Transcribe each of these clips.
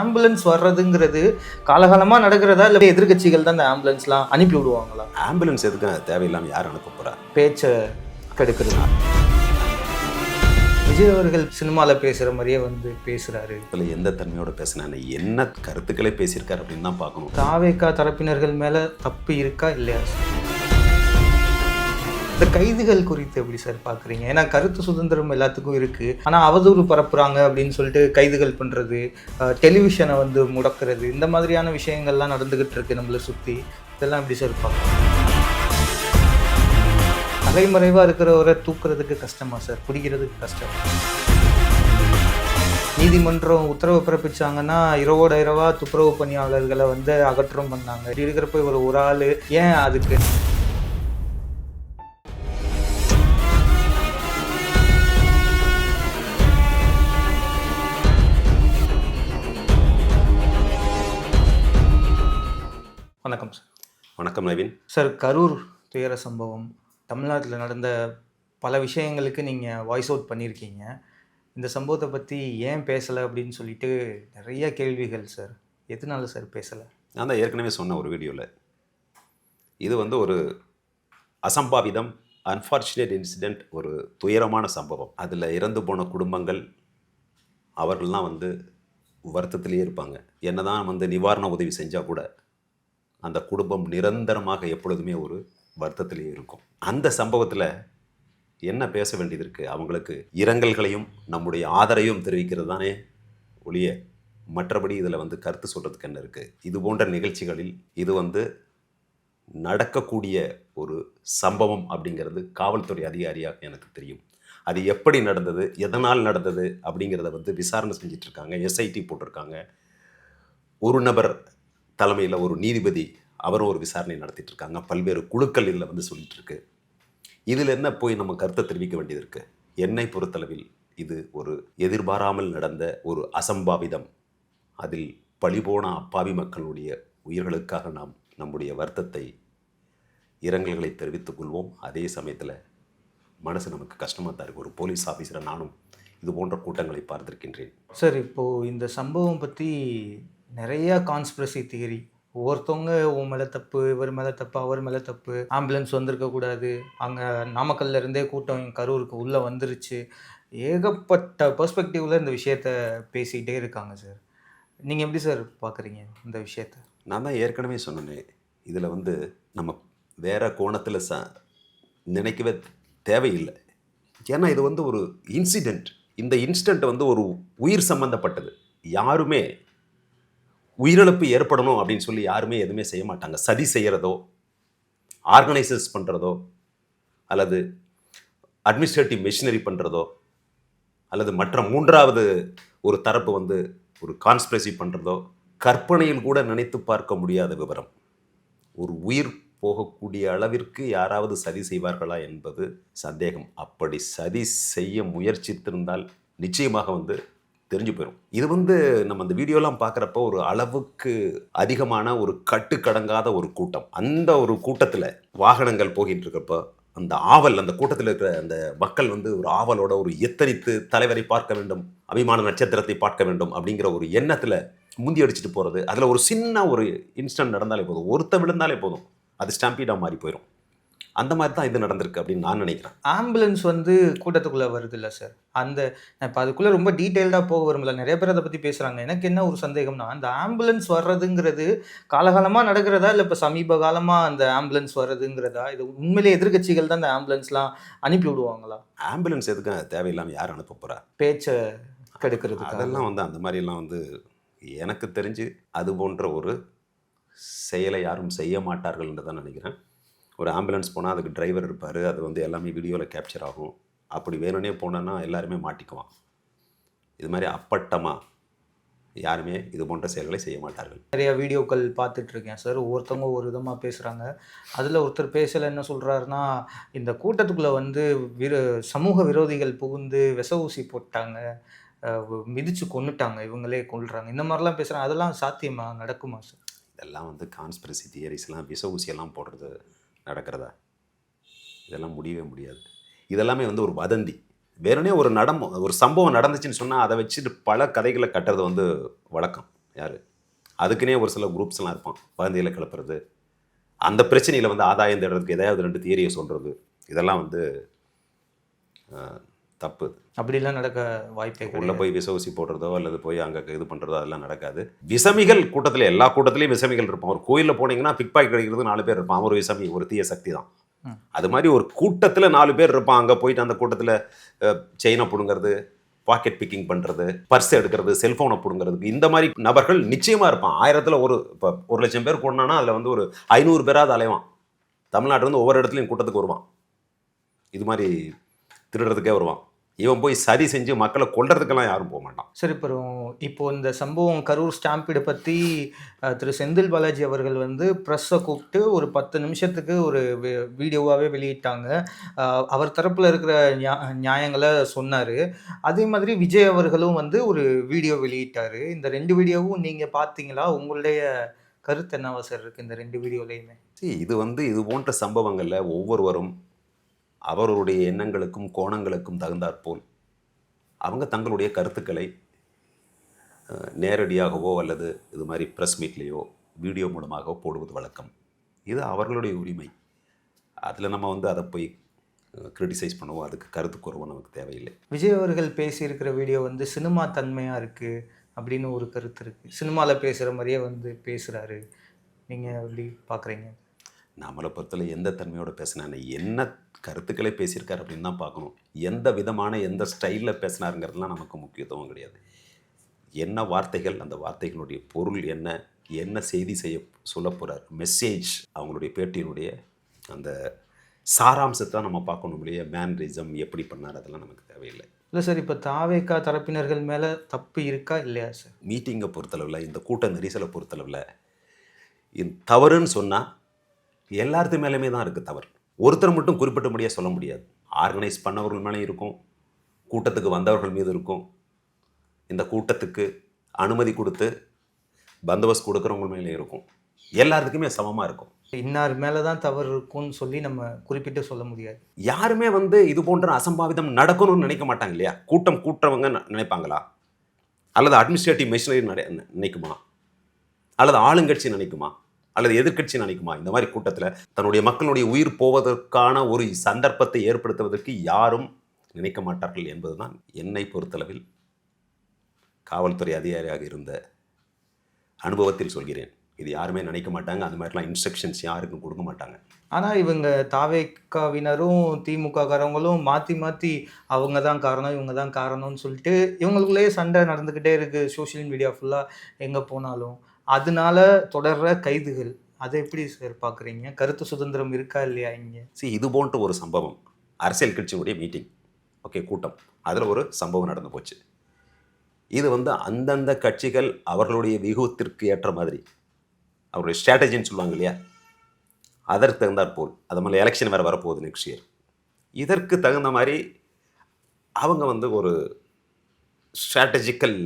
Ambulance வர்றதுங்கிறது காலகாலமா நடக்கிறதா இல்லை எதிர்க்கட்சிகள் தான் இந்த ஆம்புலன்ஸ்லாம் அனுப்பி விடுவாங்களா? ஆம்புலன்ஸ் எதுக்கு? தேவையில்லாமல் யார் அனுப்ப போகிறா பேச்சை கெடுக்கிறது. விஜய் அவர்கள் சினிமாவில் பேசுகிற மாதிரியே வந்து பேசுகிறாரு இதில் எந்த தன்மையோட பேசினானே என்ன கருத்துக்களை பேசியிருக்காரு அப்படின்னு தான் பார்க்கணும். தாவேக்கா தரப்பினர்கள் மேலே தப்பு இருக்கா இல்லையா? இந்த கைதுகள் குறித்து எப்படி சார் பார்க்குறீங்க ஏன்னா கருத்து சுதந்திரம் எல்லாத்துக்கும் இருக்குது ஆனால் அவதூறு பரப்புகிறாங்க அப்படின்னு சொல்லிட்டு கைதுகள் பண்ணுறது டெலிவிஷனை வந்து முடக்கிறது இந்த மாதிரியான விஷயங்கள்லாம் நடந்துக்கிட்டு இருக்கு நம்மளை சுற்றி இதெல்லாம் எப்படி சார் பார்க்கலாம் தலைமறைவாக இருக்கிறவரை தூக்குறதுக்கு கஷ்டமா சார்? பிடிக்கிறதுக்கு கஷ்டம். நீதிமன்றம் உத்தரவு பிறப்பிச்சாங்கன்னா இரவோட இரவா துப்புரவு பணியாளர்களை வந்து அகற்றம் பண்ணாங்க. இருக்கிறப்ப இவர் ஒரு ஆள். ஏன் அதுக்கு? வணக்கம் நவீன். சார் கரூர் துயர சம்பவம் தமிழ்நாட்டில் நடந்த பல விஷயங்களுக்கு நீங்கள் வாய்ஸ் அவுட் பண்ணியிருக்கீங்க இந்த சம்பவத்தை பற்றி ஏன் பேசலை அப்படின்னு சொல்லிட்டு நிறைய கேள்விகள் சார். எதனால சார் பேசலை? நான் தான் ஏற்கனவே சொன்ன ஒரு வீடியோவில் இது வந்து ஒரு அசம்பாவிதம் அன்ஃபார்ச்சுனேட் இன்சிடெண்ட் ஒரு துயரமான சம்பவம். அதில் இறந்து போன குடும்பங்கள் அவர்கள்லாம் வந்து வருத்தத்திலேயே இருப்பாங்க. என்னதான் வந்து நிவாரண உதவி செஞ்சால் கூட அந்த குடும்பம் நிரந்தரமாக எப்பொழுதுமே ஒரு வருத்தத்திலேயே இருக்கும். அந்த சம்பவத்தில் என்ன பேச வேண்டியது இருக்குது அவங்களுக்கு இரங்கல்களையும் நம்முடைய ஆதரையும் தெரிவிக்கிறது தானே ஒழிய மற்றபடி இதில் வந்து கருத்து சொல்கிறதுக்கு என்ன இருக்குது இது போன்ற நிகழ்ச்சிகளில் இது வந்து நடக்கக்கூடிய ஒரு சம்பவம் அப்படிங்கிறது காவல்துறை அதிகாரியாக எனக்கு தெரியும். அது எப்படி நடந்தது? எதனால் நடந்தது? அப்படிங்கிறத வந்து விசாரணை செஞ்சிட்ருக்காங்க எஸ்ஐடி போட்டிருக்காங்க. ஒரு நபர் தலைமையில் ஒரு நீதிபதி அவரும் ஒரு விசாரணை நடத்திட்டு இருக்காங்க பல்வேறு குழுக்கள் இதில் வந்து சொல்லிட்டு இருக்கு இதில் என்ன போய் நம்ம கருத்தை தெரிவிக்க வேண்டியது இருக்கு என்னை பொறுத்தளவில் இது ஒரு எதிர்பாராமல் நடந்த ஒரு அசம்பாவிதம். அதில் பழிபோன அப்பாவி மக்களுடைய உயிர்களுக்காக நாம் நம்முடைய வருத்தத்தை இரங்கல்களை தெரிவித்துக் கொள்வோம். அதே சமயத்தில் மனசு நமக்கு கஷ்டமாக தான் இருக்கு. ஒரு போலீஸ் ஆஃபீஸரை நானும் இது போன்ற கூட்டங்களை பார்த்திருக்கின்றேன். சார் இப்போது இந்த சம்பவம் பற்றி நிறைய கான்ஸ்பிரசி தியரி ஒவ்வொருத்தவங்க உன் மேலே தப்பு இவர் மேலே தப்பு அவர் மேலே தப்பு. ஆம்புலன்ஸ் வந்திருக்க கூடாது. அங்கே நாமக்கல்ல இருந்தே கூட்டம் கரூருக்கு உள்ளே வந்துருச்சு. ஏகப்பட்ட பெர்ஸ்பெக்டிவில் இந்த விஷயத்த பேசிக்கிட்டே இருக்காங்க சார் நீங்கள் எப்படி சார் பார்க்குறீங்க இந்த விஷயத்த? நான் தான் ஏற்கனவே சொன்னேனே. இதில் வந்து நம்ம வேற கோணத்தில் ச நினைக்கவே தேவையில்லை. ஏன்னா இது வந்து ஒரு இன்சிடெண்ட் இந்த இன்சிடெண்ட் வந்து ஒரு உயிர் சம்பந்தப்பட்டது. யாருமே உயிரிழப்பு ஏற்படணும் அப்படின்னு சொல்லி யாருமே எதுவுமே செய்ய மாட்டாங்க. சதி செய்கிறதோ ஆர்கனைசர்ஸ் பண்ணுறதோ அல்லது அட்மினிஸ்ட்ரேட்டிவ் மிஷினரி பண்ணுறதோ அல்லது மற்ற மூன்றாவது ஒரு தரப்பு வந்து ஒரு கான்ஸ்பிரசி பண்ணுறதோ கற்பனையில் கூட நினைத்து பார்க்க முடியாத விவரம். ஒரு உயிர் போகக்கூடிய அளவிற்கு யாராவது சதி செய்வார்களா என்பது சந்தேகம். அப்படி சதி செய்ய முயற்சித்திருந்தால் நிச்சயமாக வந்து தெரிஞ்சு போயிடும் இது வந்து நம்ம அந்த வீடியோலாம் பார்க்குறப்ப ஒரு அளவுக்கு அதிகமான ஒரு கட்டுக்கடங்காத ஒரு கூட்டம். அந்த ஒரு கூட்டத்தில் வாகனங்கள் போகிட்டு இருக்கப்போ அந்த ஆவல் அந்த கூட்டத்தில் இருக்கிற அந்த மக்கள் வந்து ஒரு ஆவலோட ஒரு எத்தனித்து தலைவரை பார்க்க வேண்டும் அபிமான நட்சத்திரத்தை பார்க்க வேண்டும் அப்படிங்கிற ஒரு எண்ணத்தில் முந்தி அடிச்சுட்டு போகிறது அதில் ஒரு சின்ன ஒரு இன்ஸ்டன்ட் நடந்தாலே போதும். ஒருத்த விழுந்தாலே போதும். அது ஸ்டாம்பீடாக மாறி போயிடும் அந்த மாதிரி தான் இது நடந்திருக்கு அப்படின்னு நான் நினைக்கிறேன். ஆம்புலன்ஸ் வந்து கூட்டத்துக்குள்ளே வருது இல்லை சார் அந்த இப்போ அதுக்குள்ளே ரொம்ப டீட்டெயில்டாக போக விரும்பல நிறைய பேர் அதை பற்றி பேசுகிறாங்க எனக்கு என்ன ஒரு சந்தேகம்னா அந்த ஆம்புலன்ஸ் வர்றதுங்கிறது காலகாலமாக நடக்கிறதா? இல்லை இப்போ சமீப காலமாக அந்த ஆம்புலன்ஸ் வர்றதுங்கிறதா? இது உண்மையிலே எதிர்க்கட்சிகள் தான் அந்த ஆம்புலன்ஸ்லாம் அனுப்பி விடுவாங்களா? ஆம்புலன்ஸ் எதுக்கு தேவையில்லாமல் யார் அனுப்ப போகிறா பேச்சை கெடுக்கிறது அதெல்லாம் வந்து அந்த மாதிரிலாம் வந்து எனக்கு தெரிஞ்சு அது போன்ற ஒரு செயலை யாரும் செய்ய மாட்டார்கள்னு தான் நினைக்கிறேன். ஒரு ஆம்புலன்ஸ் போனால் அதுக்கு டிரைவர் இருப்பார். அது வந்து எல்லாமே வீடியோவில் கேப்சர் ஆகும். அப்படி வேணும்னே போனோன்னா எல்லாருமே மாட்டிக்குவான். இது மாதிரி அப்பட்டமாக யாருமே இது போன்ற செயல்களை செய்ய மாட்டார்கள். நிறைய வீடியோக்கள் பார்த்துட்டு இருக்கேன் சார். ஒவ்வொருத்தவங்க ஒரு விதமாக பேசுகிறாங்க அதில் ஒருத்தர் பேசல என்ன சொல்கிறாருன்னா இந்த கூட்டத்துக்குள்ளே வந்து விரு சமூக விரோதிகள் புகுந்து விச ஊசி போட்டாங்க. அஹ் மிதிச்சு கொன்னுட்டாங்க. இவங்களே கொல்றாங்க. இந்த மாதிரிலாம் பேசுகிறாங்க அதெல்லாம் சாத்தியமா? நடக்குமா சார்? இதெல்லாம் வந்து கான்ஸ்பிரசி தியரிஸ்லாம் விச ஊசியெல்லாம் போடுறது நடக்கிறதா? இதெல்லாம் முடியவே முடியாது. இதெல்லாமே வந்து ஒரு வதந்தி. வேணுனே ஒரு நடம் ஒரு சம்பவம் நடந்துச்சுன்னு சொன்னால் அதை வச்சுட்டு பல கதைகளை கட்டுறது வந்து வழக்கம். யார்? அதுக்குன்னே ஒரு சில குரூப்ஸ்லாம் இருப்பான். வதந்தியில் கிளப்புறது. அந்த பிரச்சனையில் வந்து ஆதாயம் தேடுறதுக்கு எதையாவது ரெண்டு தியரியை சொல்கிறது இதெல்லாம் வந்து தப்பு. அப்படிலாம் நடக்க வாய்ப்பே உள்ளே போய் விச ஊசி போடுறதோ அல்லது போய் அங்கே இது பண்ணுறதோ அதெல்லாம் நடக்காது. விசமிகள் கூட்டத்தில் எல்லா கூட்டத்திலையும் விசமிகள் இருப்பான் ஒரு கோயிலில் போனீங்கன்னா பிக் பாக்கெட் கிடைக்கிறது நாலு பேர் இருப்பான் ஒரு விசமி ஒரு தீய சக்தி தான். அது மாதிரி ஒரு கூட்டத்தில் நாலு பேர் இருப்பான் அங்கே போயிட்டு அந்த கூட்டத்தில் செயினை பிடுங்கிறது பாக்கெட் பிக்கிங் பண்ணுறது பர்ஸ் எடுக்கிறது செல்ஃபோனை பிடுங்கிறதுக்கு இந்த மாதிரி நபர்கள் நிச்சயமாக இருப்பான் ஆயிரத்தில் ஒரு இப்போ ஒரு லட்சம் பேர் கூடனா அதில் வந்து ஒரு ஐநூறு பேராவது அலைவான். தமிழ்நாட்டுல இருந்து ஒவ்வொரு இடத்துலையும் கூட்டத்துக்கு வருவான். இது மாதிரி திருடுறதுக்கே வருவான். இவன் போய் சதி செஞ்சு மக்களை கொல்றதுக்கெல்லாம் யாரும் போக மாட்டான். சரி அப்புறம் இப்போ இந்த சம்பவம் கரூர் ஸ்டாம்பீடு பற்றி திரு செந்தில் பாலாஜி அவர்கள் வந்து ப்ரெஸ்ஸை கூப்பிட்டு ஒரு பத்து நிமிஷத்துக்கு ஒரு வீடியோவாகவே வெளியிட்டாங்க. அவர் தரப்பில் இருக்கிற நியா நியாயங்களை சொன்னார். அதே மாதிரி விஜய் அவர்களும் வந்து ஒரு வீடியோ வெளியிட்டார். இந்த ரெண்டு வீடியோவும் நீங்கள் பார்த்தீங்களா? உங்களுடைய கருத்து என்னவா சார் இருக்குது இந்த ரெண்டு வீடியோலையுமே? இது வந்து இது போன்ற சம்பவங்களில் ஒவ்வொருவரும் அவர்களுடைய எண்ணங்களுக்கும் கோணங்களுக்கும் தகுந்தாற்போல் அவங்க தங்களுடைய கருத்துக்களை நேரடியாகவோ அல்லது இது மாதிரி ப்ரெஸ் மீட்லேயோ வீடியோ மூலமாகவோ போடுவது வழக்கம். இது அவர்களுடைய உரிமை. அதில் நம்ம வந்து அதை போய் கிரிட்டிசைஸ் பண்ணுவோம் அதுக்கு கருத்து கூறவோ நமக்கு தேவையில்லை. விஜய் அவர்கள் பேசியிருக்கிற வீடியோ வந்து சினிமா தன்மையாக இருக்குது அப்படின்னு ஒரு கருத்து இருக்குது சினிமாவில் பேசுகிற மாதிரியே வந்து பேசுகிறாரு நீங்கள் எப்படி பார்க்குறீங்க நம்மளை பொறுத்தவரை எந்த தன்மையோட பேசினாரு என்ன? கருத்துக்களை பேசியிருக்காரு அப்படின்னு தான் பார்க்கணும். எந்த விதமான எந்த ஸ்டைலில் பேசினாருங்கிறதுலாம் நமக்கு முக்கியத்துவம் கிடையாது. என்ன வார்த்தைகள் அந்த வார்த்தைகளுடைய பொருள் என்ன என்ன செய்தி செய்ய சொல்ல போகிறார் மெசேஜ் அவங்களுடைய பேட்டியினுடைய அந்த சாராம்சத்தை நம்ம பார்க்கணும் இல்லையா? மேனரிசம் எப்படி பண்ணார் அதெல்லாம் நமக்கு தேவையில்லை. இல்லை சார் இப்போ தாவேக்கா தரப்பினர்கள் மேலே தப்பு இருக்கா இல்லையா சார்? மீட்டிங்கை பொறுத்தளவில் இந்த கூட்ட நெரிசலை பொறுத்தளவில் இந்த தவறுன்னு சொன்னால் எல்லாத்து மேலேயுமே தான் இருக்குது தவறு. ஒருத்தர் மட்டும் குறிப்பிட்டபடியாக சொல்ல முடியாது. ஆர்கனைஸ் பண்ணவர்கள் மேலே இருக்கும். கூட்டத்துக்கு வந்தவர்கள் மீது இருக்கும். இந்த கூட்டத்துக்கு அனுமதி கொடுத்து பந்தோபஸ்த் கொடுக்குறவங்க மேலே இருக்கும். எல்லாத்துக்குமே சமமாக இருக்கும். இன்னார் மேலே தான் தவறு இருக்கும்னு சொல்லி நம்ம குறிப்பிட்டு சொல்ல முடியாது. யாருமே வந்து இது போன்ற அசம்பாவிதம் நடக்கணும்னு நினைக்க மாட்டாங்க இல்லையா? கூட்டம் கூட்டுறவங்க நினைப்பாங்களா? அல்லது அட்மினிஸ்ட்ரேட்டிவ் மெஷினரி நினைக்குமா? அல்லது ஆளுங்கட்சி நினைக்குமா? அல்லது எதிர்க்கட்சி நினைக்குமா? இந்த மாதிரி கூட்டத்தில் தன்னுடைய மக்களுடைய உயிர் போவதற்கான ஒரு சந்தர்ப்பத்தை ஏற்படுத்துவதற்கு யாரும் நினைக்க மாட்டார்கள் என்பதுதான் என்னை பொறுத்தளவில் காவல்துறை அதிகாரியாக இருந்த அனுபவத்தில் சொல்கிறேன். இது யாருமே நினைக்க மாட்டாங்க. அந்த மாதிரிலாம் இன்ஸ்ட்ரக்ஷன்ஸ் யாருக்கும் கொடுக்க மாட்டாங்க. ஆனால் இவங்க தாவேக்காவினரும் திமுக காரவங்களும் மாற்றி மாற்றி அவங்க தான் காரணம் இவங்க தான் காரணம்னு சொல்லிட்டு இவங்களுக்குள்ளேயே சண்டை நடந்துக்கிட்டே இருக்குது சோஷியல் மீடியா ஃபுல்லாக எங்கே போனாலும். அதனால தொடர்ற கைதுகள் அதை எப்படி சார் பார்க்குறீங்க? கருத்து சுதந்திரம் இருக்கா இல்லையா இங்கே? சி இது போன்ற ஒரு சம்பவம். அரசியல் கட்சியுடைய மீட்டிங். ஓகே கூட்டம். அதில் ஒரு சம்பவம் நடந்து போச்சு. இது வந்து அந்தந்த கட்சிகள் அவர்களுடைய வியூகத்திற்கு ஏற்ற மாதிரி. அவருடைய ஸ்ட்ராட்டஜின்னு சொல்லுவாங்க இல்லையா? அதற்கு தகுந்தாற் போல். அது மாதிரி எலெக்ஷன் வேறு வரப்போகுது நெக்ஸ்ட் இயர் இதற்கு தகுந்த மாதிரி அவங்க வந்து ஒரு ஸ்ட்ராட்டஜிக்கல்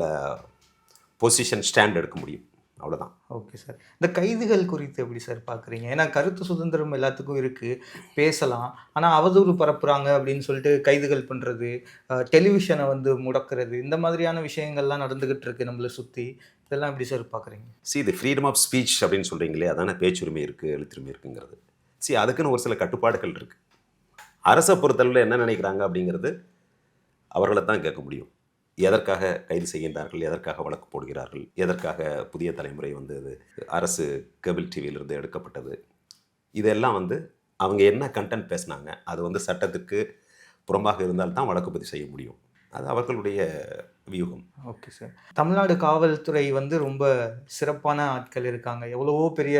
பொசிஷன் ஸ்டாண்ட் எடுக்க முடியும். அவ்வளோதான் ஓகே சார் இந்த கைதுகள் குறித்து எப்படி சார் பார்க்குறீங்க ஏன்னா கருத்து சுதந்திரம் எல்லாத்துக்கும் இருக்குது பேசலாம். ஆனால் அவதூறு பரப்புகிறாங்க அப்படின்னு சொல்லிட்டு கைதுகள் பண்ணுறது டெலிவிஷனை வந்து முடக்கிறது இந்த மாதிரியான விஷயங்கள்லாம் நடந்துக்கிட்டு இருக்கு நம்மளை சுற்றி இதெல்லாம் எப்படி சார் பார்க்குறீங்க சி இது ஃப்ரீடம் ஆஃப் ஸ்பீச் அப்படின்னு சொல்கிறீங்களே அதானே பேச்சுரிமை இருக்குது எழுத்துரிமை இருக்குங்கிறது. சி அதுக்குன்னு ஒரு சில கட்டுப்பாடுகள் இருக்குது அரசை பொறுத்தளவில் என்ன நினைக்கிறாங்க அப்படிங்கிறது அவர்களை தான் கேட்க முடியும். எதற்காக கைது செய்கின்றார்கள் எதற்காக வழக்கு போடுகிறார்கள் எதற்காக புதிய தலைமுறை வந்து அது அரசு கேபிள் டிவியிலிருந்து எடுக்கப்பட்டது இதெல்லாம் வந்து அவங்க என்ன கண்டென்ட் பேசுனாங்க அது வந்து சட்டத்துக்கு புறம்பாக இருந்தால் தான் வழக்கு பதிவு செய்ய முடியும். அது அவர்களுடைய வியூகம். Okay sir. தமிழ்நாடு காவல்துறை வந்து ரொம்ப சிறப்பான ஆட்கள் இருக்காங்க. எவ்வளவோ பெரிய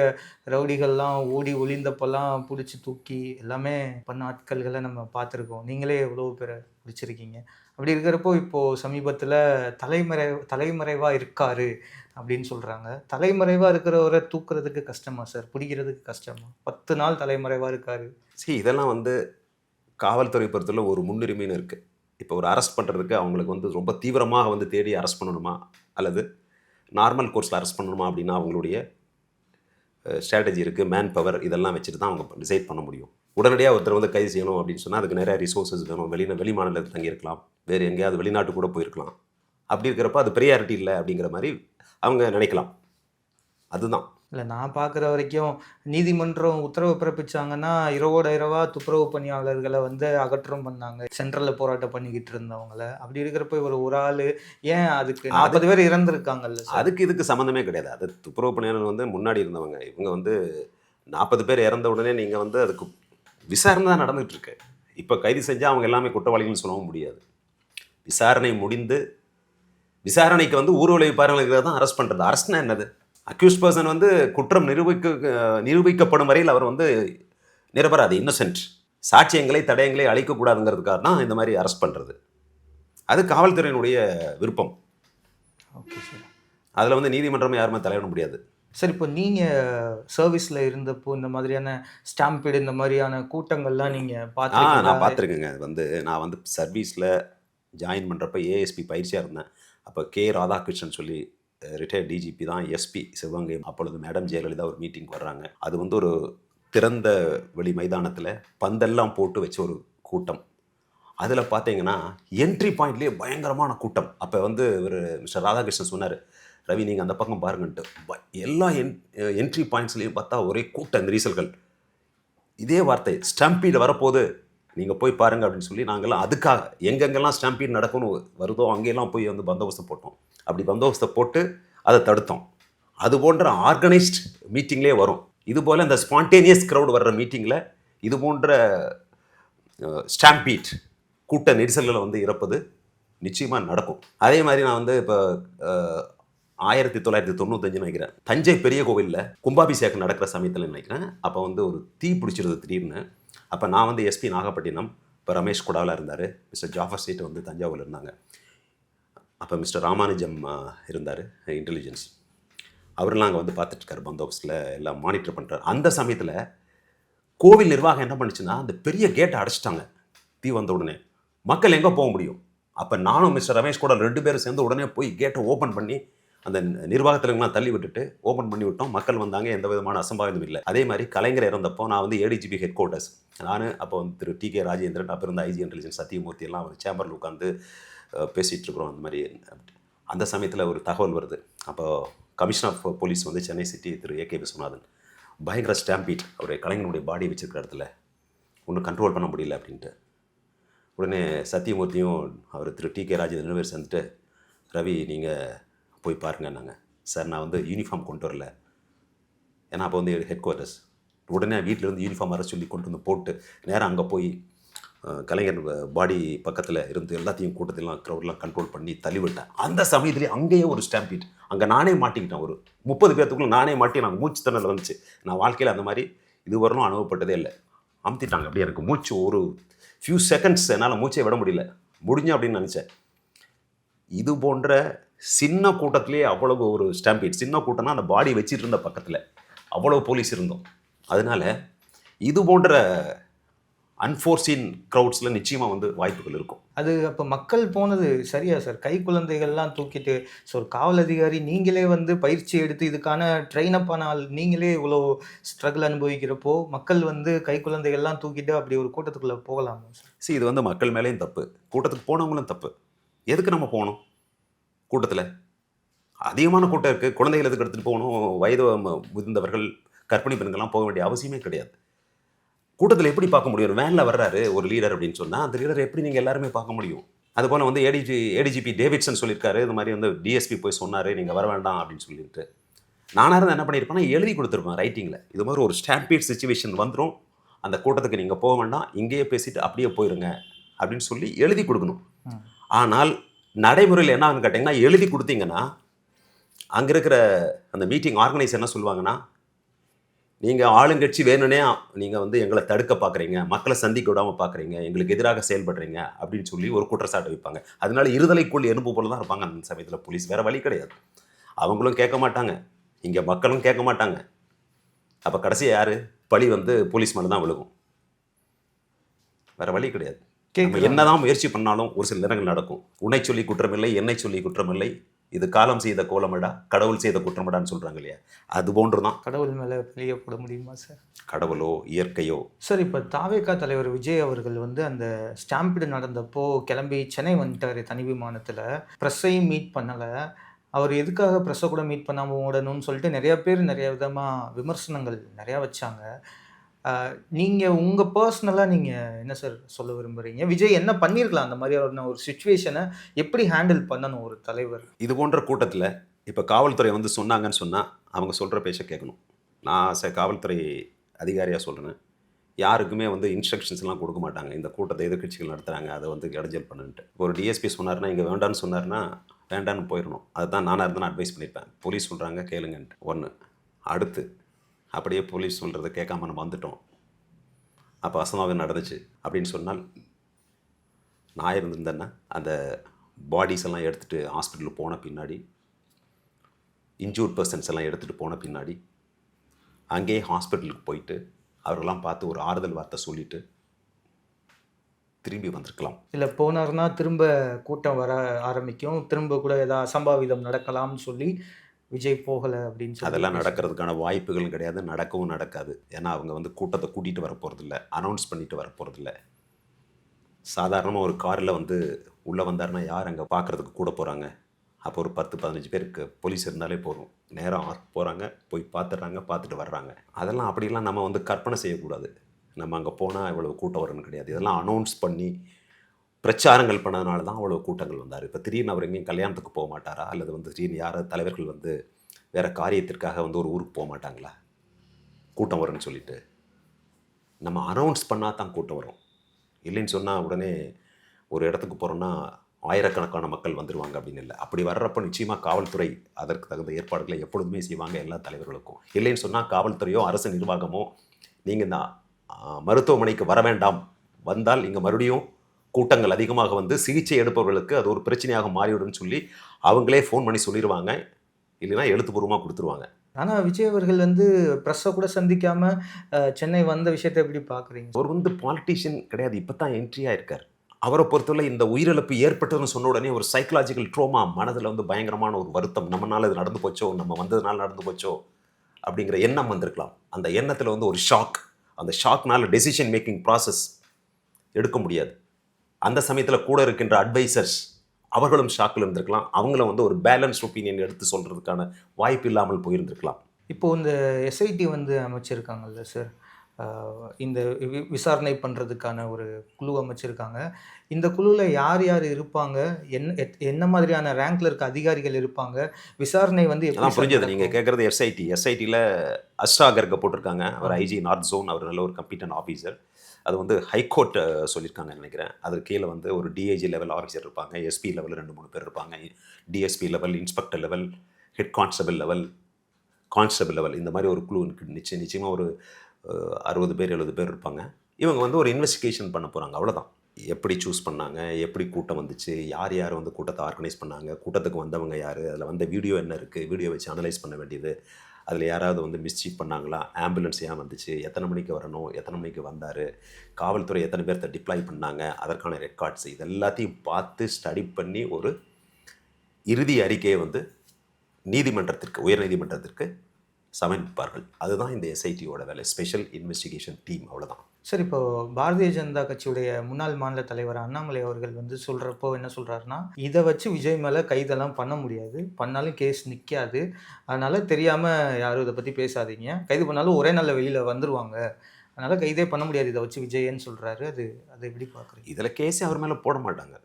ரவுடிகள்லாம் ஓடி ஒளிந்தப்பெல்லாம் பிடிச்சி தூக்கி எல்லாமே பண்ண ஆட்கள்களை நம்ம பார்த்துருக்கோம். நீங்களே எவ்வளோ பேரை பிடிச்சிருக்கீங்க. அப்படி இருக்கிறப்போ இப்போது சமீபத்தில் தலைமறை தலைமறைவாக இருக்காரு அப்படின்னு சொல்கிறாங்க தலைமறைவாக இருக்கிறவரை தூக்குறதுக்கு கஷ்டமா சார்? பிடிக்கிறதுக்கு கஷ்டமா? பத்து நாள் தலைமறைவாக இருக்காரு. சரி இதெல்லாம் வந்து காவல்துறை பொறுத்தவரை ஒரு முன்னுரிமைன்னு இருக்குது இப்போ ஒரு அரெஸ்ட் பண்ணுறதுக்கு அவங்களுக்கு வந்து ரொம்ப தீவிரமாக வந்து தேடி அரெஸ்ட் பண்ணணுமா? அல்லது நார்மல் கோர்ஸில் அரெஸ்ட் பண்ணணுமா அப்படின்னா அவங்களுடைய ஸ்ட்ராட்டஜி இருக்குது மேன் பவர் இதெல்லாம் வச்சுட்டு தான் அவங்க டிசைட் பண்ண முடியும். உடனடியாக ஒருத்தர் வந்து கைது செய்யணும் அப்படின்னு சொன்னால் அதுக்கு நிறைய ரிசோர்ஸஸ் வேணும். வெளி வெளி மாநிலத்தில் தங்கியிருக்கலாம். வேறு எங்கேயாவது வெளிநாட்டு கூட போயிருக்கலாம். அப்படி இருக்கிறப்ப அது ப்ரியாரிட்டி இல்லை அப்படிங்கிற மாதிரி அவங்க நினைக்கலாம். அதுதான். இல்லை நான் பார்க்குற வரைக்கும் நீதிமன்றம் உத்தரவு பிறப்பிச்சாங்கன்னா இரவோட இரவா துப்புரவு பணியாளர்களை வந்து அகற்றம் பண்ணாங்க. சென்ட்ரலில் போராட்டம் பண்ணிக்கிட்டு இருந்தவங்கள. அப்படி இருக்கிறப்ப இவர் ஒரு ஆள். ஏன் அதுக்கு நாற்பது பேர் இறந்துருக்காங்கல்ல அதுக்கு இதுக்கு சம்மந்தமே கிடையாது. அது துப்புரவு பணியாளர் வந்து முன்னாடி இருந்தவங்க. இவங்க வந்து நாற்பது பேர் இறந்த உடனே நீங்கள் வந்து அதுக்கு விசாரணை தான் நடந்துகிட்டு இருக்கு இப்போ கைது செஞ்சால் அவங்க எல்லாமே குற்றவாளிகள்னு சொல்லவும் முடியாது. விசாரணை முடிந்து விசாரணைக்கு வந்து ஊர் விளைவிப்பாளர்களை தான் அரெஸ்ட் பண்ணுறது அரெஸ்ட்னா என்னது? அக்யூஸ் பர்சன் வந்து குற்றம் நிரூபிக்க நிரூபிக்கப்படும் வரையில் அவர் வந்து நிரபராதி இன்னசென்ட் சாட்சியங்களை தடயங்களை அழிக்கக்கூடாதுங்கிறதுக்காக தான் இந்த மாதிரி அரெஸ்ட் பண்ணுறது அது காவல்துறையினுடைய விருப்பம். ஓகே சார் அதில் வந்து நீதிமன்றம் யாருமே தலையிட முடியாது. சார் இப்போ நீங்கள் சர்வீஸில் இருந்தப்போ இந்த மாதிரியான ஸ்டாம்பீடு இந்த மாதிரியான கூட்டங்கள்லாம் நீங்கள் ஆ நான் பார்த்து பார்த்துருக்கேங்க. வந்து நான் வந்து சர்வீஸில் ஜாயின் பண்ணுறப்ப ஏஎஸ்பி பயிற்சியாக இருந்தேன். அப்போ கே ராதாகிருஷ்ணன் சொல்லி ரிட்டையர்ட் டிஜிபி தான் எஸ்பி சிவகங்கை அப்பொழுது மேடம் ஜெயலலிதா ஒரு மீட்டிங் வர்றாங்க. அது வந்து ஒரு திறந்த வெளி மைதானத்தில் பந்தெல்லாம் போட்டு வச்ச ஒரு கூட்டம். அதில் பார்த்தீங்கன்னா என்ட்ரி பாயிண்ட்லேயே பயங்கரமான கூட்டம். அப்போ வந்து ஒரு மிஸ்டர் ராதாகிருஷ்ணன் சொன்னார் ரவி நீங்கள் அந்த பக்கம் பாருங்கன்ட்டு. எல்லா என் என்ட்ரி பாயிண்ட்ஸ்லேயும் பார்த்தா ஒரே கூட்டம் நெரிசல்கள் இதே வார்த்தை ஸ்டம்பீடு வரப்போகுது. நீங்கள் போய் பாருங்க அப்படின்னு சொல்லி நாங்கள்லாம் அதுக்காக எங்கெங்கெல்லாம் ஸ்டாம்பீட் நடக்கணும் வருதோ அங்கேயெல்லாம் போய் வந்து பந்தோபஸ்து போட்டோம். அப்படி பந்தோபஸ்தை போட்டு அதை தடுத்தோம். அது போன்ற ஆர்கனைஸ்ட் மீட்டிங்லேயே வரும். இது போல் இந்த ஸ்பான்டேனியஸ் க்ரௌட் வர்ற மீட்டிங்கில் இது போன்ற ஸ்டாம்பீட் கூட்ட நெரிசல்களை வந்து இறப்பது நிச்சயமாக நடக்கும். அதே மாதிரி நான் வந்து இப்போ ஆயிரத்தி தொள்ளாயிரத்தி தொண்ணூத்தஞ்சு நினைக்கிறேன். தஞ்சை பெரிய கோவிலில் கும்பாபிஷேகம் நடக்கிற சமயத்தில் நினைக்கிறேன். அப்போ வந்து ஒரு தீ பிடிச்சிருது திடீர்னு. அப்போ நான் வந்து எஸ்பி நாகப்பட்டினம் இப்போ ரமேஷ் குடாவில் இருந்தார். மிஸ்டர் ஜாஃபர் சீட் வந்து தஞ்சாவூரில் இருந்தாங்க. அப்போ மிஸ்டர் ராமானுஜம் இருந்தார் இன்டெலிஜென்ஸ் அவரெல்லாம் அங்கே வந்து பார்த்துட்ருக்காரு பந்தோபஸ்டில் எல்லாம் மானிட்டர் பண்ணுறாரு அந்த சமயத்தில் கோவில் நிர்வாகம் என்ன பண்ணுச்சுன்னா அந்த பெரிய கேட்டை அடைச்சிட்டாங்க. தீ வந்த உடனே. மக்கள் எங்கே போக முடியும்? அப்போ நானும் மிஸ்டர் ரமேஷ் கூட ரெண்டு பேரும் சேர்ந்து உடனே போய் கேட்டை ஓப்பன் பண்ணி அந்த நிர்வாகத்திலலாம் தள்ளி விட்டுட்டு ஓப்பன் பண்ணி விட்டோம். மக்கள் வந்தாங்க எந்த விதமான அசம்பாவிதம் இல்லை. அதே மாதிரி கலைஞர் இறந்தப்போ நான் வந்து ஏடிஜிபி ஹெட் குவார்ட்டர்ஸ் நான் அப்போ வந்து திரு டி கே ராஜேந்திரன் அப்போ இருந்த ஐஜி இன்டெலிஜென்ஸ் சத்தியமூர்த்தி எல்லாம் ஒரு சேம்பரில் உட்காந்து பேசிகிட்டு இருக்கிறோம் அந்த மாதிரி. அந்த சமயத்தில் ஒரு தகவல் வருது. அப்போ கமிஷன் ஆஃப் போலீஸ் வந்து Chennai city Thiru A K Viswanathan பயங்கர ஸ்டாம்பீட் அவருடைய கலைஞனுடைய பாடி வச்சிருக்கிற இடத்துல ஒன்றும் கண்ட்ரோல் பண்ண முடியல அப்படின்ட்டு. உடனே சத்தியமூர்த்தியும் அவர் திரு டி கே ராஜேந்திரன் பேர் சேர்ந்துட்டு ரவி நீங்கள் போய் பாருங்கன்னாங்க சார் நான் வந்து யூனிஃபார்ம் கொண்டு வரல. ஏன்னா அப்போ வந்து ஹெட் குவார்ட்டர்ஸ் உடனே வீட்டில் இருந்து யூனிஃபார்ம் வர சொல்லி கொண்டு வந்து போட்டு நேராக அங்கே போய் கலைஞர் பாடி பக்கத்தில் இருந்து எல்லாத்தையும் கூட்டத்திலாம் க்ரௌட்லாம் கண்ட்ரோல் பண்ணி தள்ளிவிட்டேன் அந்த சமயத்துலேயே அங்கேயே ஒரு ஸ்டாம்பீட் அங்கே நானே மாட்டிக்கிட்டேன் ஒரு முப்பது பேர்த்துக்குள்ள நானே மாட்டி நான் மூச்சு திணறல் வந்துச்சு. நான் வாழ்க்கையில் அந்த மாதிரி இது வரலும் அனுபவப்பட்டதே இல்லை. அமுத்திட்டாங்க. அப்படியே எனக்கு மூச்சு ஒரு ஃபியூ செகண்ட்ஸ் என்னால் மூச்சை விட முடியல. முடிஞ்சு அப்படின்னு நினச்சேன். இது போன்ற சின்ன கூட்டத்திலேயே அவ்வளவு ஒரு ஸ்டாம்பீட் சின்ன கூட்டம்னா அந்த பாடி வச்சிட்டு இருந்த பக்கத்தில் அவ்வளவு போலீஸ் இருந்தோம். அதனால இது போன்ற அன்ஃபோர்சீன் க்ரௌட்ஸில் நிச்சயமாக வந்து வாய்ப்புகள் இருக்கும். அது அப்போ மக்கள் போனது சரியா சார் கை குழந்தைகள்லாம் தூக்கிட்டு ஸோ ஒரு காவல் அதிகாரி நீங்களே வந்து பயிற்சி எடுத்து இதுக்கான ட்ரெயின் அப் ஆனால் நீங்களே இவ்வளோ ஸ்ட்ரகிள் அனுபவிக்கிறப்போ மக்கள் வந்து கை குழந்தைகள்லாம் தூக்கிட்டு அப்படி ஒரு கூட்டத்துக்குள்ளே போகலாமா சார் see இது வந்து மக்கள் மேலேயும் தப்பு. கூட்டத்துக்கு போனவங்களும் தப்பு. எதுக்கு நம்ம போகணும்? கூட்டத்தில். அதிகமான கூட்டம் இருக்குது குழந்தைகள் எதுக்கு எடுத்துகிட்டு போகணும்? வயது முதிர்ந்தவர்கள் கற்பிணி பெண்கள்லாம் போக வேண்டிய அவசியமே கிடையாது. கூட்டத்தில் எப்படி பார்க்க முடியும்? வேனில் வர்றாரு ஒரு லீடர் அப்படின்னு சொன்னால் அந்த லீடர் எப்படி நீங்கள் எல்லாருமே பார்க்க முடியும்? அதுபோல் வந்து ஏடிஜி ஏடிஜிபி டேவிட்சன் சொல்லியிருக்காரு. இது மாதிரி வந்து டிஎஸ்பி போய் சொன்னார் நீங்கள் வர வேண்டாம் அப்படின்னு சொல்லிட்டு. நானாக இருந்தால் என்ன பண்ணியிருப்பேன்னா எழுதி கொடுத்துருப்பேன் ரைட்டிங்கில் இது மாதிரி ஒரு ஸ்டாம்பீட் சுச்சுவேஷன் வந்துடும் அந்த கூட்டத்துக்கு நீங்கள் போக வேண்டாம். இங்கேயே பேசிட்டு அப்படியே போயிருங்க அப்படின்னு சொல்லி எழுதி கொடுக்கணும். ஆனால் நடைமுறையில் என்னன்னு கேட்டிங்கன்னா எழுதி கொடுத்தீங்கன்னா அங்கே இருக்கிற அந்த மீட்டிங் ஆர்கனைஸ் என்ன சொல்லுவாங்கன்னா நீங்கள் ஆளுங்கட்சி வேணும்னே நீங்கள் வந்து எங்களை தடுக்க பார்க்குறீங்க மக்களை சந்திக்க விடாமல் பார்க்குறீங்க எங்களுக்கு எதிராக செயல்படுறீங்க அப்படின்னு சொல்லி ஒரு குற்றச்சாட்டு வைப்பாங்க. அதனால இருதலைக்குள் எறும்பு போல தான் இருப்பாங்க அந்த சமயத்தில் போலீஸ். வேறு வழி கிடையாது. அவங்களும் கேட்க மாட்டாங்க. இங்கே மக்களும் கேட்க மாட்டாங்க. அப்போ கடைசி யார்? பழி வந்து போலீஸ் மேலே தான் விழுகும். வேறு வழி கிடையாது. என்னதான் முயற்சி பண்ணாலும் ஒரு சில நேரங்கள் நடக்கும். உன்னை சொல்லி குற்றமில்லை என்னை சொல்லி குற்றமில்லை. இது காலம் செய்த கோலமடா கடவுள் செய்த குற்றமடான்னு சொல்கிறாங்க இல்லையா? அது போன்று தான் கடவுள் மேலே வெளியே போட முடியுமா சார்? கடவுளோ இயற்கையோ? சார் இப்போ தாவேகா தலைவர் விஜய் அவர்கள் வந்து அந்த ஸ்டாம்பீடு நடந்தப்போ கிளம்பி சென்னை வந்துட்டார் தனி விமானத்தில். ப்ரெஸ்ஸையும் மீட் பண்ணலை. அவர் எதுக்காக ப்ரெஸ்ஸை கூட மீட் பண்ணாமல் ஓடணும்னு சொல்லிட்டு நிறைய பேர் நிறைய விதமாக விமர்சனங்கள் நிறையா வச்சாங்க. நீங்கள் உங்கள் பர்சனலாக நீங்கள் என்ன சார் சொல்ல விரும்புகிறீங்க விஜய் என்ன பண்ணியிருக்கலாம் அந்த மாதிரியான ஒரு சுச்சுவேஷனை எப்படி ஹேண்டில் பண்ணணும் ஒரு தலைவர்? இது போன்ற கூட்டத்தில் இப்போ காவல்துறை வந்து சொன்னாங்கன்னு சொன்னால் அவங்க சொல்கிற பேச்சை கேட்கணும் நான் ச காவல்துறை அதிகாரியாக சொல்கிறேன் யாருக்குமே வந்து இன்ஸ்ட்ரக்ஷன்ஸ்லாம் கொடுக்க மாட்டாங்க. இந்த கூட்டத்தை எதிர்கட்சிகள் நடத்துகிறாங்க அதை வந்து இடைஞ்சல் பண்ணுன்ட்டு. ஒரு டிஎஸ்பி சொன்னார்னா இங்கே வேண்டான்னு சொன்னார்னா வேண்டான்னு போயிடணும். அதுதான் நானாக இருந்தால் அட்வைஸ் பண்ணியிருப்பேன் போலீஸ் சொல்கிறாங்க கேளுங்கன்ட்டு. ஒன்று அடுத்து அப்படியே போலீஸ் சொல்கிறத கேட்காம நம்ம வந்துட்டோம். அப்போ அசம்பாவிதம் நடந்துச்சு. அப்படின்னு சொன்னால் நான் இருந்திருந்தேன்னா அந்த பாடிஸ் எல்லாம் எடுத்துகிட்டு ஹாஸ்பிட்டலுக்கு போன பின்னாடி இன்ஜூர்ட் பர்சன்ஸ் எல்லாம் எடுத்துகிட்டு போன பின்னாடி அங்கேயே ஹாஸ்பிட்டலுக்கு போயிட்டு அவரெல்லாம் பார்த்து ஒரு ஆறுதல் வார்த்தை சொல்லிட்டு திரும்பி வந்திருக்கலாம். இல்லை போனார்னா திரும்ப கூட்டம் வர ஆரம்பிக்கும். திரும்ப கூட ஏதாவது அசம்பாவிதம் நடக்கலாம்னு சொல்லி விஜய் போகலை அப்படின்னு சொல்லி அதெல்லாம் நடக்கிறதுக்கான வாய்ப்புகளும் கிடையாது நடக்கவும் நடக்காது. ஏன்னா அவங்க வந்து கூட்டத்தை கூட்டிகிட்டு வர போகிறதில்ல அனௌன்ஸ் பண்ணிட்டு வர போகிறதில்ல சாதாரணமாக ஒரு காரில் வந்து உள்ளே வந்தாருன்னா யார் அங்கே பார்க்குறதுக்கு கூட போகிறாங்க அப்போ ஒரு பத்து பதினஞ்சு பேருக்கு போலீஸ் இருந்தாலே போதும். நேராக போகிறாங்க போய் பார்த்துடுறாங்க பார்த்துட்டு வர்றாங்க. அதெல்லாம் அப்படிலாம் நம்ம வந்து கற்பனை செய்யக்கூடாது. நம்ம அங்கே போனால் இவ்வளவு கூட்டம் வரும்னு கிடையாது. இதெல்லாம் அனௌன்ஸ் பண்ணி பிரச்சாரங்கள் பண்ணதுனால தான் அவ்வளோ கூட்டங்கள் வந்தார். இப்போ திடீர்னு அவர் எங்கேயும் கல்யாணத்துக்கு போக மாட்டாரா? அல்லது வந்து திடீர்னு யாராவது தலைவர்கள் வந்து வேறு காரியத்திற்காக வந்து ஒரு ஊருக்கு போக மாட்டாங்களா? கூட்டம் வரும்னு சொல்லிட்டு. நம்ம அனௌன்ஸ் பண்ணால் தான் கூட்டம் வரும். இல்லைன்னு சொன்னால் உடனே ஒரு இடத்துக்கு போகிறோன்னா ஆயிரக்கணக்கான மக்கள் வந்துடுவாங்க அப்படின்னு இல்லை. அப்படி வர்றப்போ நிச்சயமாக காவல்துறை அதற்கு தகுந்த ஏற்பாடுகளை எப்பொழுதுமே செய்வாங்க எல்லா தலைவர்களுக்கும். இல்லைன்னு சொன்னால் காவல்துறையோ அரசு நிர்வாகமோ நீங்கள் இந்த மருத்துவமனைக்கு வர வேண்டாம். வந்தால் இங்கே மறுபடியும் கூட்டங்கள் அதிகமாக வந்து சிகிச்சை எடுப்பவர்களுக்கு அது ஒரு பிரச்சனையாக மாறிவிடும்னு சொல்லி அவங்களே ஃபோன் பண்ணி சொல்லிடுவாங்க இல்லைன்னா எழுத்துப்பூர்வமாக கொடுத்துருவாங்க. ஆனால் விஜய் அவர்கள் வந்து ப்ரெஸ்ஸை கூட சந்திக்காம அஹ், சென்னை வந்த விஷயத்தை எப்படி பார்க்குறீங்க அவர் வந்து பாலிட்டிஷியன் கிடையாது. இப்போ தான் என்ட்ரியாக இருக்கார். அவரை பொறுத்தவரை இந்த உயிரிழப்பு ஏற்பட்டதுன்னு சொன்ன உடனே ஒரு சைக்கலாஜிக்கல் ட்ரோமா மனதில் வந்து பயங்கரமான ஒரு வருத்தம். நம்மனால இது நடந்து போச்சோ? நம்ம வந்ததுனால நடந்து போச்சோ? அப்படிங்கிற எண்ணம் வந்திருக்கலாம். அந்த எண்ணத்தில் வந்து ஒரு ஷாக் அந்த ஷாக்னால டெசிஷன் மேக்கிங் ப்ராசஸ் எடுக்க முடியாது. அந்த சமயத்தில் கூட இருக்கின்ற அட்வைசர்ஸ் அவர்களும் ஷாக்கில் இருந்திருக்கலாம். அவங்களும் வந்து ஒரு பேலன்ஸ் ஒப்பீனியன் எடுத்து சொல்கிறதுக்கான வாய்ப்பு இல்லாமல் போயிருந்திருக்கலாம். இப்போ இந்த எஸ்ஐடி வந்து அமைச்சிருக்காங்கல்ல சார் இந்த விசாரணை பண்ணுறதுக்கான ஒரு குழு அமைச்சிருக்காங்க. இந்த குழுவில் யார் யார் இருப்பாங்க? என்ன என்ன மாதிரியான ரேங்க்ல இருக்க அதிகாரிகள் இருப்பாங்க? விசாரணை வந்து சார் புரிஞ்சது. நீங்கள்? கேட்குறது எஸ்ஐடி எஸ்ஐடியில் அஸ்ரா கர்க போட்டிருக்காங்க. அவர் ஐஜி நார்த் ஜோன் அவர் நல்ல ஒரு கம்பீட்டன் ஆஃபீஸர் அது வந்து ஹைகோர்ட் சொல்லியிருக்காங்கன்னு நினைக்கிறேன். அது கீழே வந்து ஒரு டிஐஜி லெவல் ஆஃபீஸர் இருப்பாங்க. எஸ்பி லெவல் ரெண்டு மூணு பேர் இருப்பாங்க. DSP level inspector level head constable level constable level இந்த மாதிரி ஒரு குழு நிச்சயம் நிச்சயமாக ஒரு அறுபது பேர் எழுபது பேர் இருப்பாங்க. இவங்க வந்து ஒரு இன்வெஸ்டிகேஷன் பண்ண போகிறாங்க அவ்வளோதான் எப்படி சூஸ் பண்ணாங்க? எப்படி கூட்டம் வந்துச்சு? யார் யார் வந்து கூட்டத்தை ஆர்கனைஸ் பண்ணாங்க? கூட்டத்துக்கு வந்தவங்க யார்? அதில் வந்த வீடியோ என்ன இருக்குது வீடியோ வச்சு அனலைஸ் பண்ண வேண்டியது. அதில் யாராவது வந்து மிஸ்சீவ் பண்ணாங்களா? ஆம்புலன்ஸ் ஏன் வந்துச்சு? எத்தனை மணிக்கு வரணும்? எத்தனை மணிக்கு வந்தார்? காவல்துறை எத்தனை பேர்த்த டிப்ளாய் பண்ணாங்க? அதற்கான ரெக்கார்ட்ஸ் இது எல்லாத்தையும் பார்த்து ஸ்டடி பண்ணி ஒரு இறுதி அறிக்கையை வந்து நீதிமன்றத்திற்கு உயர்நீதிமன்றத்திற்கு சமர்ப்பிப்பார்கள். அதுதான் இந்த எஸ்ஐடியோட வேலை. ஸ்பெஷல் இன்வெஸ்டிகேஷன் டீம் அவ்வளோதான் சார் இப்போ பாரதிய ஜனதா கட்சியுடைய முன்னாள் மாநில தலைவர் அண்ணாமலை அவர்கள் வந்து சொல்கிறப்போ என்ன சொல்கிறாருன்னா இதை வச்சு விஜய் மேலே கைதெல்லாம் பண்ண முடியாது. பண்ணாலும் கேஸ் நிற்காது அதனால் தெரியாமல் யாரும் இதை பற்றி பேசாதீங்க. கைது பண்ணாலும் ஒரே நாளில் வெளியில் வந்துருவாங்க. அதனால் கைதே பண்ண முடியாது இதை வச்சு விஜயன்னு சொல்கிறாரு அது அதை எப்படி பார்க்குறீங்க? இதில் கேஸே அவர் மேலே போட மாட்டாங்க.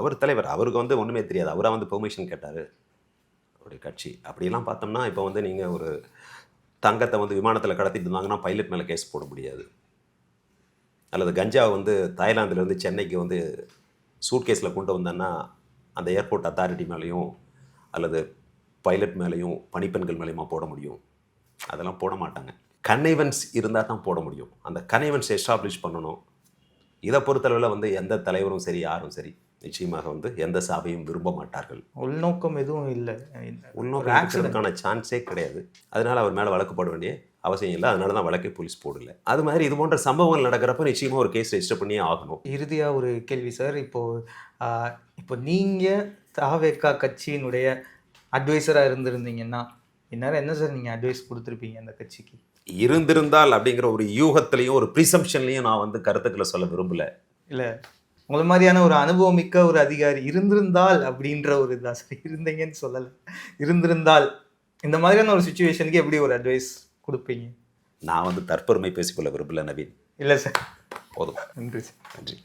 அவர் தலைவர் அவருக்கு வந்து ஒன்றுமே தெரியாது. அவராக வந்து பெர்மிஷன் கேட்டார். ஒரு கட்சி. அப்படிலாம் பார்த்தோம்னா இப்போ வந்து நீங்கள் ஒரு தங்கத்தை வந்து விமானத்தில் கடத்திட்டு இருந்தாங்கன்னா பைலட் மேலே கேஸ் போட முடியாது. அல்லது கஞ்சாவை வந்து தாய்லாந்துலேருந்து சென்னைக்கு வந்து சூட்கேஸில் கொண்டு வந்தேன்னா அந்த ஏர்போர்ட் அத்தாரிட்டி மேலேயும் அல்லது பைலட் மேலேயும் பணிப்பெண்கள் மேலேயுமா போட முடியும்? அதெல்லாம் போட மாட்டாங்க. கன்னைவன்ஸ் இருந்தால் தான் போட முடியும். அந்த கன்னைவன்ஸ் எஸ்டாப்ளிஷ் பண்ணணும். இதை பொறுத்தளவில் வந்து எந்த தலைவரும் சரி யாரும் சரி. நிச்சயமாக வந்து எந்த சாவையும் விரும்ப மாட்டார்கள். உள்நோக்கம் எதுவும் இல்லை. உள்நோக்கம் இருக்கிறதுக்கான சான்ஸே கிடையாது. அதனால அவர் மேலே வழக்கு போட வேண்டிய அவசியம் இல்லை. அதனால தான் வழக்கே போலீஸ் போடல. அது மாதிரி இது போன்ற சம்பவங்கள் நடக்கிறப்ப நிச்சயமாக ஒரு கேஸ் ரெஜிஸ்டர் பண்ணியே ஆகணும். இறுதியாக ஒரு கேள்வி சார் இப்போது இப்போ நீங்கள் தாவேக்கா கட்சியினுடைய அட்வைசராக இருந்திருந்தீங்கன்னா இந்நேரம் என்ன சார் நீங்கள் அட்வைஸ் கொடுத்துருப்பீங்க அந்த கட்சிக்கு? இருந்திருந்தால் அப்படிங்கிற ஒரு யூகத்திலையும் ஒரு ப்ரிசம்ஷன்லையும் நான் வந்து கருத்துக்களை சொல்ல விரும்பல. இல்லை. உங்களை மாதிரியான ஒரு அனுபவமிக்க ஒரு அதிகாரி இருந்திருந்தால் அப்படின்ற ஒரு இதுதான் சார் இருந்தீங்கன்னு சொல்லலை. இருந்திருந்தால் இந்த மாதிரியான ஒரு சுச்சுவேஷனுக்கு எப்படி ஒரு அட்வைஸ் கொடுப்பீங்க? நான் வந்து தற்பெருமை பேசிக்கொள்ள விரும்பல நவீன். இல்லை சார் போதும். நன்றி சார் நன்றி.